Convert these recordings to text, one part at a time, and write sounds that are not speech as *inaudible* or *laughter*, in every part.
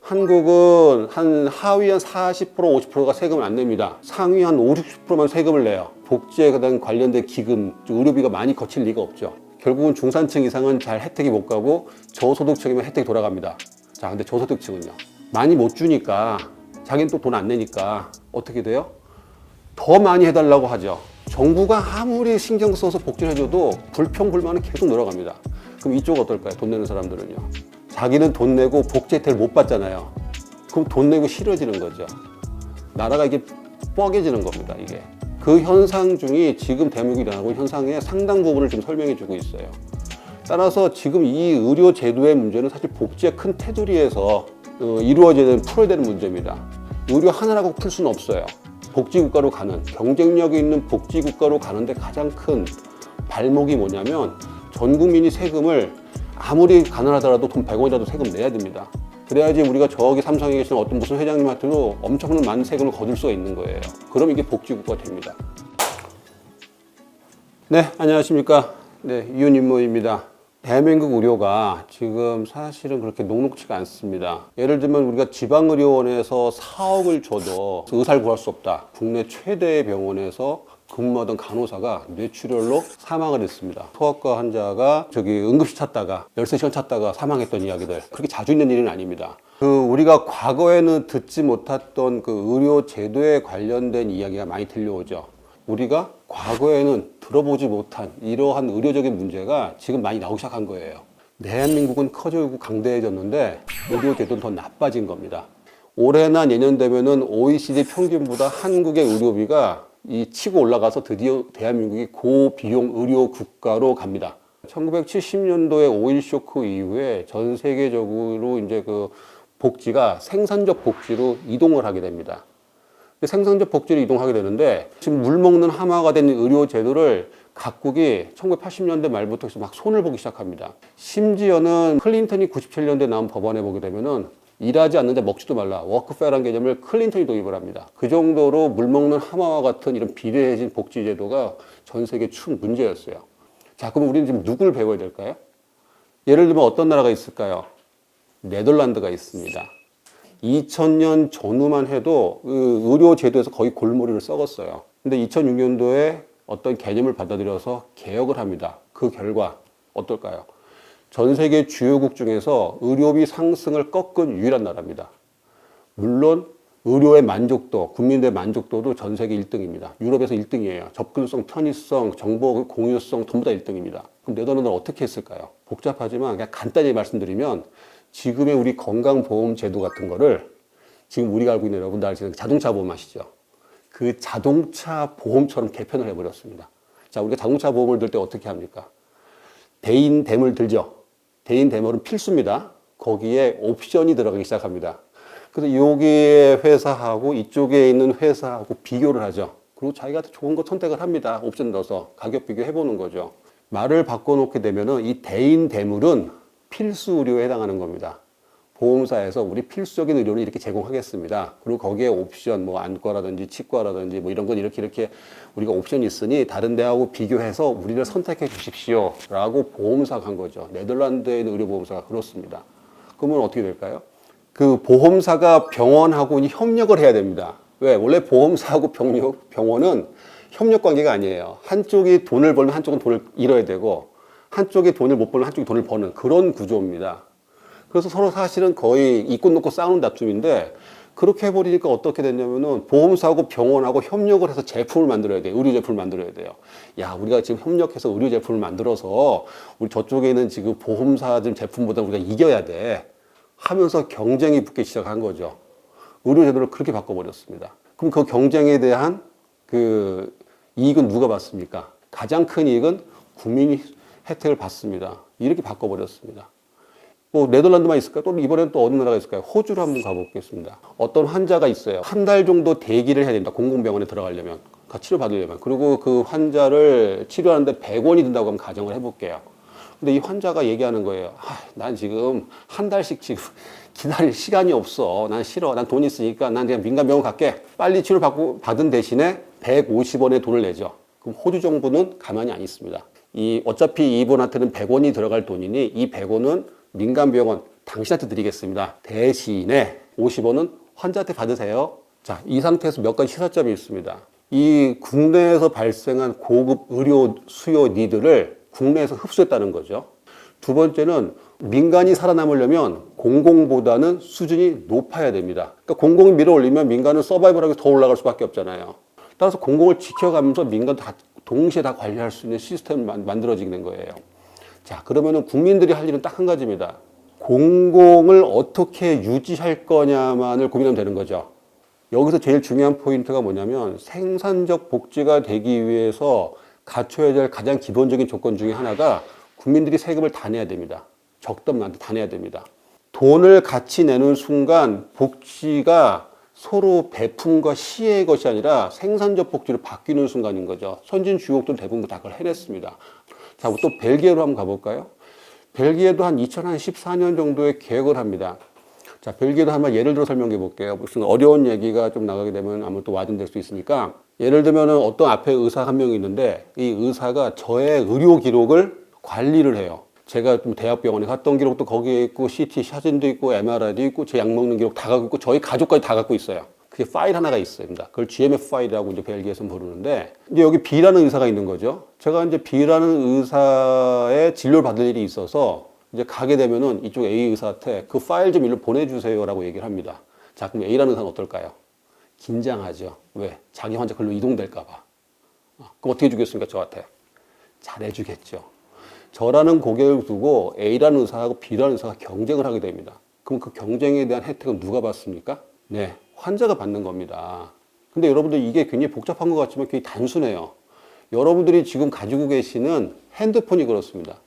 한국은 한 하위 한 40% 50%가 세금을 안 냅니다. 상위 한 5, 60%만 세금을 내요. 복지에 관련된 기금, 의료비가 많이 거칠 리가 없죠. 결국은 중산층 이상은 잘 혜택이 못 가고 저소득층이면 혜택이 돌아갑니다. 자, 근데 저소득층은요. 많이 못 주니까 자기는 또 돈 안 내니까 어떻게 돼요? 더 많이 해달라고 하죠. 정부가 아무리 신경 써서 복지를 해줘도 불평 불만은 계속 늘어갑니다. 그럼 이쪽 어떨까요? 돈 내는 사람들은요. 자기는 돈 내고 복지 혜택을 못 받잖아요. 그럼 돈 내고 싫어지는 거죠. 나라가 이게 뻐개지는 겁니다. 이게 그 현상 중이 지금 대목이 일어나고 현상의 상당 부분을 좀 설명해 주고 있어요. 따라서 지금 이 의료 제도의 문제는 사실 복지의 큰 테두리에서 어, 이루어져야 되는 풀어야 되는 문제입니다. 의료 하나라고 풀 수는 없어요. 복지국가로 가는 경쟁력이 있는 복지국가로 가는데 가장 큰 발목이 뭐냐면 전 국민이 세금을 아무리 가난하더라도 돈 100원이라도 세금 내야 됩니다. 그래야지 우리가 저기 삼성에 계시는 어떤 무슨 회장님한테도 엄청난 많은 세금을 거둘 수가 있는 거예요. 그럼 이게 복지국가 됩니다. 네, 안녕하십니까. 네, 이윤 임모입니다. 대한민국 의료가 지금 사실은 그렇게 녹록치가 않습니다. 예를 들면 우리가 지방의료원에서 4억을 줘도 의사를 구할 수 없다. 국내 최대의 병원에서 근무하던 간호사가 뇌출혈로 사망을 했습니다. 소아과 환자가 저기 응급실 찾다가 13시간 찾다가 사망했던 이야기들. 그렇게 자주 있는 일은 아닙니다. 그 우리가 과거에는 듣지 못했던 그 의료 제도에 관련된 이야기가 많이 들려오죠. 우리가 과거에는 들어보지 못한 이러한 의료적인 문제가 지금 많이 나오기 시작한 거예요. 대한민국은 커지고 강대해졌는데 의료 제도는 더 나빠진 겁니다. 올해나 내년 되면은 OECD 평균보다 한국의 의료비가 이 치고 올라가서 드디어 대한민국이 고비용 의료 국가로 갑니다. 1970년도에 오일 쇼크 이후에 전 세계적으로 이제 그 복지가 생산적 복지로 이동을 하게 됩니다. 생산적 복지로 이동하게 되는데 지금 물 먹는 하마가 된 의료 제도를 각국이 1980년대 말부터 막 손을 보기 시작합니다. 심지어는 클린턴이 97년대 나온 법안에 보게 되면은 일하지 않는데 먹지도 말라 워크페어라는 개념을 클린턴이 도입을 합니다. 그 정도로 물 먹는 하마와 같은 이런 비대해진 복지 제도가 전 세계 큰 문제였어요. 자, 그럼 우리는 지금 누굴 배워야 될까요? 예를 들면 어떤 나라가 있을까요? 네덜란드가 있습니다. 2000년 전후만 해도 그 의료 제도에서 거의 골머리를 썩었어요. 근데 2006년도에 어떤 개념을 받아들여서 개혁을 합니다. 그 결과 어떨까요? 전 세계 주요국 중에서 의료비 상승을 꺾은 유일한 나라입니다. 물론 의료의 만족도, 국민들의 만족도도 전 세계 1등입니다. 유럽에서 1등이에요. 접근성, 편의성, 정보 공유성 전부 다 1등입니다. 그럼 네덜란드는 어떻게 했을까요? 복잡하지만 그냥 간단히 말씀드리면 지금의 우리 건강보험 제도 같은 거를 지금 우리가 알고 있는 여러분들 아시는 자동차 보험 아시죠? 그 자동차 보험처럼 개편을 해버렸습니다. 자, 우리가 자동차 보험을 들 때 어떻게 합니까? 대인대물 들죠? 대인대물은 필수입니다. 거기에 옵션이 들어가기 시작합니다. 그래서 여기에 회사하고 이쪽에 있는 회사하고 비교를 하죠. 그리고 자기가 좋은 거 선택을 합니다. 옵션 넣어서 가격 비교해 보는 거죠. 말을 바꿔놓게 되면은 이 대인 대물은 필수 의료에 해당하는 겁니다. 보험사에서 우리 필수적인 의료를 이렇게 제공하겠습니다. 그리고 거기에 옵션, 뭐 안과라든지 치과라든지 뭐 이런 건 이렇게 이렇게 우리가 옵션이 있으니 다른 데하고 비교해서 우리를 선택해 주십시오. 라고 보험사가 한 거죠. 네덜란드에 있는 의료보험사가 그렇습니다. 그러면 어떻게 될까요? 그 보험사가 병원하고 협력을 해야 됩니다. 왜? 원래 보험사하고 병력, 병원은 협력 관계가 아니에요. 한쪽이 돈을 벌면 한쪽은 돈을 잃어야 되고 한쪽이 돈을 못 벌면 한쪽이 돈을 버는 그런 구조입니다. 그래서 서로 사실은 거의 이꽃 놓고 싸우는 다툼인데 그렇게 해버리니까 어떻게 됐냐면은 보험사하고 병원하고 협력을 해서 제품을 만들어야 돼요. 의료 제품을 만들어야 돼요. 야, 우리가 지금 협력해서 의료 제품을 만들어서 우리 저쪽에 있는 지금 보험사 제품보다 우리가 이겨야 돼. 하면서 경쟁이 붙기 시작한 거죠. 의료 제도를 그렇게 바꿔버렸습니다. 그럼 그 경쟁에 대한 그 이익은 누가 받습니까? 가장 큰 이익은 국민이 혜택을 받습니다. 이렇게 바꿔버렸습니다. 뭐 네덜란드만 있을까? 또 이번엔 또 어느 나라가 있을까요? 호주로 한번 가보겠습니다. 어떤 환자가 있어요. 한 달 정도 대기를 해야 됩니다. 공공병원에 들어가려면. 치료 받으려면. 그리고 그 환자를 치료하는데 100원이 든다고 한번 가정을 해볼게요. 근데 이 환자가 얘기하는 거예요. 아, 난 지금 한 달씩 지금 *laughs* 기다릴 시간이 없어. 난 싫어. 난 돈 있으니까 난 그냥 민간병원 갈게. 빨리 치료 받고 받은 대신에 150원의 돈을 내죠. 그럼 호주 정부는 가만히 안 있습니다. 이 어차피 이분한테는 100원이 들어갈 돈이니 이 100원은 민간병원 당신한테 드리겠습니다. 대신에 50원은 환자한테 받으세요. 자, 이 상태에서 몇 가지 시사점이 있습니다. 이 국내에서 발생한 고급 의료 수요 니드를 국내에서 흡수했다는 거죠. 두 번째는 민간이 살아남으려면 공공보다는 수준이 높아야 됩니다. 그러니까 공공이 밀어 올리면 민간은 서바이벌하게 더 올라갈 수밖에 없잖아요. 따라서 공공을 지켜가면서 민간 다 동시에 다 관리할 수 있는 시스템이 만- 만들어지게 된 거예요. 자, 그러면은 국민들이 할 일은 딱 한 가지입니다. 공공을 어떻게 유지할 거냐만을 고민하면 되는 거죠. 여기서 제일 중요한 포인트가 뭐냐면 생산적 복지가 되기 위해서 갖춰야 될 가장 기본적인 조건 중에 하나가 국민들이 세금을 다 내야 됩니다. 많든 다 내야 됩니다. 돈을 같이 내는 순간 복지가 서로 배품과 시혜의 것이 아니라 생산적 복지로 바뀌는 순간인 거죠. 선진 주요국들 대부분 다 그걸 해냈습니다. 자, 또 벨기에로 한번 가볼까요? 벨기에도 한 2014년 정도에 계획을 합니다. 자, 벨기에도 한번 예를 들어 설명해 볼게요. 무슨 어려운 얘기가 좀 나가게 되면 아무튼 또 와전될 수 있으니까. 예를 들면은 어떤 앞에 의사 한 명이 있는데 이 의사가 저의 의료 기록을 관리를 해요. 제가 좀 대학병원에 갔던 기록도 거기에 있고 CT 사진도 있고 MRI도 있고 제 약 먹는 기록 다 갖고 있고 저희 가족까지 다 갖고 있어요. 그게 파일 하나가 있습니다. 그걸 GMF 파일이라고 이제 벨기에에서 부르는데 이제 여기 B라는 의사가 있는 거죠. 제가 이제 B라는 의사의 진료를 받을 일이 있어서 이제 가게 되면은 이쪽 A 의사한테 그 파일 좀 일로 보내주세요라고 얘기를 합니다. 자, 그럼 A라는 의사는 어떨까요? 긴장하죠. 왜? 자기 환자 글로 이동될까봐. 어, 그럼 어떻게 주겠습니까? 저한테? 잘해주겠죠. 저라는 고객을 두고 A라는 의사하고 B라는 의사가 경쟁을 하게 됩니다. 그럼 그 경쟁에 대한 혜택은 누가 받습니까? 네, 환자가 받는 겁니다. 근데 여러분들 이게 굉장히 복잡한 것 같지만 굉장히 단순해요. 여러분들이 지금 가지고 계시는 핸드폰이 그렇습니다.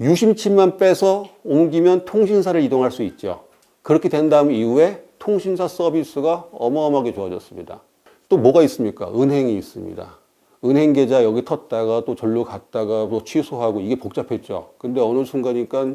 유심칩만 빼서 옮기면 통신사를 이동할 수 있죠. 그렇게 된 다음 이후에 통신사 서비스가 어마어마하게 좋아졌습니다. 또 뭐가 있습니까? 은행이 있습니다. 은행 계좌 여기 텄다가 또 절로 갔다가 또 취소하고 이게 복잡했죠. 근데 어느 순간이니까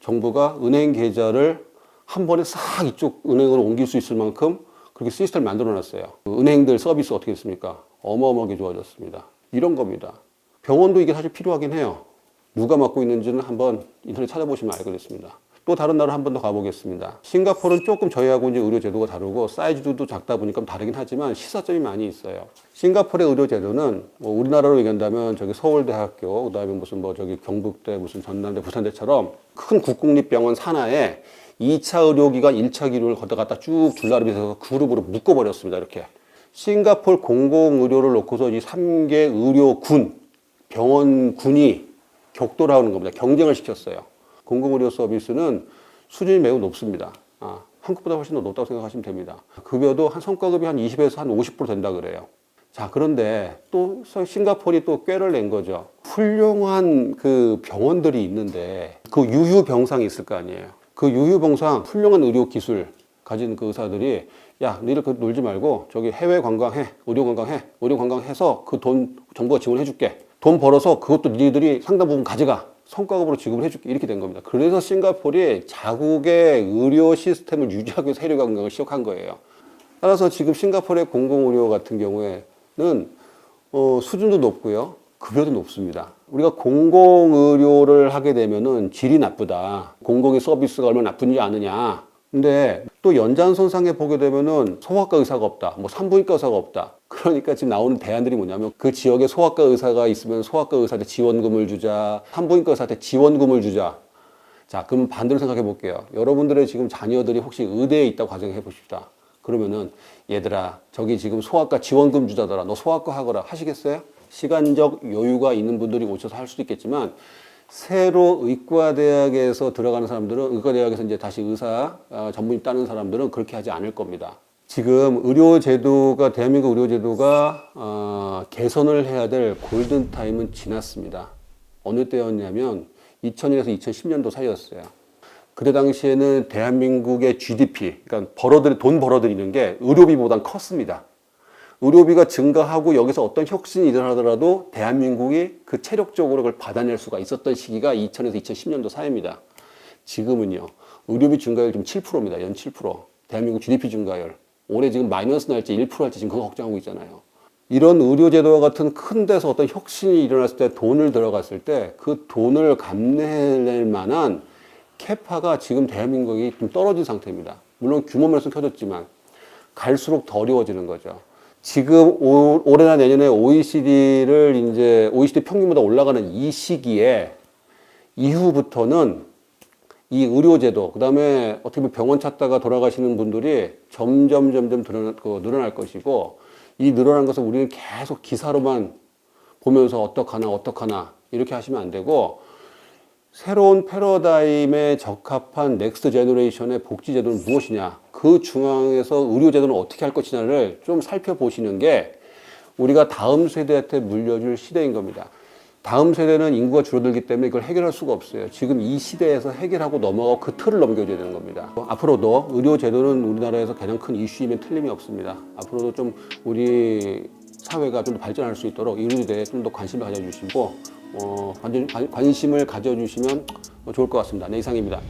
정부가 은행 계좌를 한 번에 싹 이쪽 은행으로 옮길 수 있을 만큼 그렇게 시스템을 만들어 놨어요. 그 은행들 서비스 어떻게 됐습니까? 어마어마하게 좋아졌습니다. 이런 겁니다. 병원도 이게 사실 필요하긴 해요. 누가 맡고 있는지는 한번 인터넷 찾아보시면 알게 됐습니다. 또 다른 나라 한 번 더 가보겠습니다. 싱가포르는 조금 저희하고 이제 의료 제도가 다르고 사이즈도 작다 보니까 다르긴 하지만 시사점이 많이 있어요. 싱가포르의 의료 제도는 뭐 우리나라로 얘기한다면 저기 서울대학교, 그다음에 무슨 뭐 저기 경북대, 무슨 전남대, 부산대처럼 큰 국공립병원 산하에 2차 의료기관 1차 기록을 걷어갔다 쭉 줄라름해서 그룹으로 묶어버렸습니다. 이렇게. 싱가포르 공공의료를 놓고서 이 3개 의료군, 병원군이 격돌하는 겁니다. 경쟁을 시켰어요. 공공의료 서비스는 수준이 매우 높습니다. 아, 한국보다 훨씬 더 높다고 생각하시면 됩니다. 급여도 한 성과급이 한 20에서 한 50% 된다 그래요. 자, 그런데 또 싱가포르이 또 꾀를 낸 거죠. 훌륭한 그 병원들이 있는데 그 유휴병상이 있을 거 아니에요. 그 유휴병상 훌륭한 의료 기술 가진 그 의사들이 야, 너희들 그 놀지 말고 저기 해외 관광해, 의료 관광해, 의료 관광해서 그 돈 정부가 지원해 줄게. 돈 벌어서 그것도 니들이 상당 부분 가져가. 성과급으로 지급을 해줄게. 이렇게 된 겁니다. 그래서 싱가포르이 자국의 의료 시스템을 유지하기 위해서 해외 관광을 시작한 거예요. 따라서 지금 싱가포르의 공공의료 같은 경우에는 어, 수준도 높고요. 급여도 높습니다. 우리가 공공의료를 하게 되면은 질이 나쁘다. 공공의 서비스가 얼마나 나쁜지 아느냐. 근데 또 연장선상에 보게 되면은 소아과 의사가 없다. 뭐 산부인과 의사가 없다. 그러니까 지금 나오는 대안들이 뭐냐면 그 지역에 소아과 의사가 있으면 소아과 의사한테 지원금을 주자. 산부인과 의사한테 지원금을 주자. 자, 그럼 반대로 생각해 볼게요. 여러분들의 지금 자녀들이 혹시 의대에 있다고 가정해 보십시다. 그러면은 얘들아, 저기 지금 소아과 지원금 주자더라. 너 소아과 하거라. 하시겠어요? 시간적 여유가 있는 분들이 오셔서 할 수도 있겠지만 새로 의과대학에서 들어가는 사람들은 의과대학에서 이제 다시 의사 어, 전문의 따는 사람들은 그렇게 하지 않을 겁니다. 지금 의료제도가 대한민국 의료제도가 어, 개선을 해야 될 골든 타임은 지났습니다. 어느 때였냐면 2000년에서 2010년도 사이였어요. 그때 당시에는 대한민국의 GDP, 그러니까 벌어들 돈 벌어들이는 게 의료비보단 컸습니다. 의료비가 증가하고 여기서 어떤 혁신이 일어나더라도 대한민국이 그 체력적으로 그걸 받아낼 수가 있었던 시기가 2000에서 2010년도 사이입니다. 지금은요, 의료비 증가율 지금 7%입니다. 연 7%. 대한민국 GDP 증가율. 올해 지금 마이너스 날지 1% 할지 지금 그거 걱정하고 있잖아요. 이런 의료제도와 같은 큰 데서 어떤 혁신이 일어났을 때 돈을 들어갔을 때 그 돈을 감내할 만한 캐파가 지금 대한민국이 좀 떨어진 상태입니다. 물론 규모 면에서 켜졌지만 갈수록 더 어려워지는 거죠. 지금 올, 올해나 내년에 OECD를 이제 OECD 평균보다 올라가는 이 시기에 이후부터는 이 의료제도, 그 다음에 어떻게 보면 병원 찾다가 돌아가시는 분들이 점점, 점점 늘어날, 그 늘어날 것이고, 이 늘어난 것을 우리는 계속 기사로만 보면서 어떡하나, 어떡하나, 이렇게 하시면 안 되고, 새로운 패러다임에 적합한 넥스트 제너레이션의 복지 제도는 무엇이냐, 그 중앙에서 의료 제도는 어떻게 할 것이냐를 좀 살펴보시는 게 우리가 다음 세대한테 물려줄 시대인 겁니다. 다음 세대는 인구가 줄어들기 때문에 이걸 해결할 수가 없어요. 지금 이 시대에서 해결하고 넘어가고 그 틀을 넘겨줘야 되는 겁니다. 앞으로도 의료제도는 우리나라에서 가장 큰 이슈이면 틀림이 없습니다. 앞으로도 좀 우리 사회가 좀 더 발전할 수 있도록 의료제도에 좀 더 관심을 가져주시고 어, 관심- 관심을 가져주시면 좋을 것 같습니다. 네, 이상입니다.